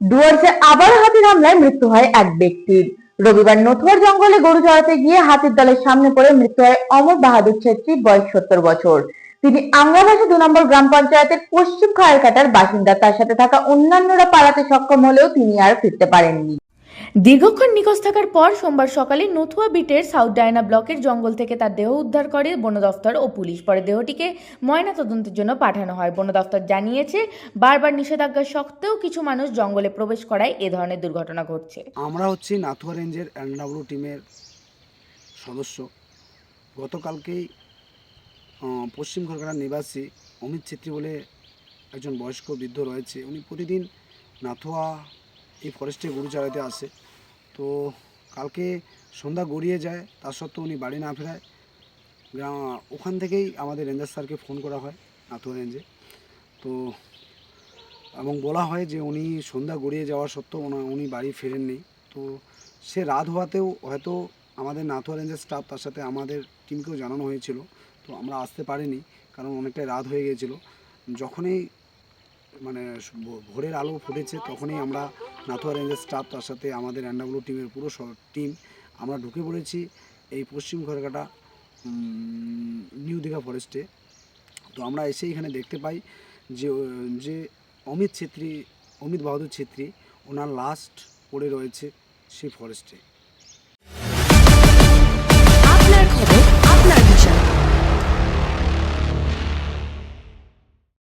ডুয়ার্সে আবার হাতির হামলায় মৃত্যু হয় এক ব্যক্তির রবিবার নথুয়ার জঙ্গলে গরু চড়াতে গিয়ে হাতির দলের সামনে পড়ে মৃত্যু হয় অমর বাহাদুর ছেত্রী বয়স সত্তর বছর। তিনি আংরাবাসী দু নম্বর গ্রাম পঞ্চায়েতের পশ্চিম খায়েরকাটার বাসিন্দা। তার সাথে থাকা অন্যান্যরা পালাতে সক্ষম হলেও তিনি আর ফিরতে পারেননি। দীর্ঘক্ষণ নিখোঁজ থাকার পর সোমবার সকালে নথুয়া বিটের সাউথ ডায়না ব্লকের জঙ্গল থেকে তার দেহ উদ্ধার করে বন দফতর ও পুলিশ। পরে দেহটিকে ময়না তদন্তের জন্য পাঠানো হয়। বন দফতর জানিয়েছে, বারবার নিষেধাজ্ঞা সত্ত্বেও কিছু মানুষ জঙ্গলে প্রবেশ করায় এ ধরনের দুর্ঘটনা ঘটছে। আমরা হচ্ছি নাথুয়া রেঞ্জের এনডাব্লিউ টিমের সদস্য। গতকালকেই পশ্চিম কলকাতার নিবাসী অমিত ছেত্রী বলে একজন বয়স্ক বৃদ্ধ রয়েছে। উনি প্রতিদিন নাথুয়া ফরেস্টে গরু চড়াতে আসে। তো কালকে সন্ধ্যা গড়িয়ে যায়, তার সত্ত্বেও উনি বাড়ি না ফেরায়। গ্রা- ওখান থেকেই আমাদের রেঞ্জার স্যারকে ফোন করা হয়, নাথুয়া রেঞ্জে। তো এবং বলা হয় যে উনি সন্ধ্যা গড়িয়ে যাওয়া সত্ত্বেও উনি বাড়ি ফেরেননি। তো সে রাত হওয়াতেও হয়তো আমাদের নাথুয়া রেঞ্জের স্টাফ তার সাথে আমাদের টিমকেও জানানো হয়েছিল। তো আমরা আসতে পারিনি, কারণ অনেকটাই রাত হয়ে গিয়েছিল। যখনই মানে ভোরের আলো ফুটেছে, তখনই আমরা নাথুয়া রেঞ্জের স্টাফ তার সাথে আমাদের এনডাব্লিউ টিমের পুরো টিম আমরা ঢুকে পড়েছি এই পশ্চিম খড়কাটা নিউ দীঘা ফরেস্টে তো আমরা এসে এখানে দেখতে পাই যে যে অমিত ছেত্রী, অমিত বাহাদুর ছেত্রী, ওনার লাস্ট পড়ে রয়েছে সেই ফরেস্টে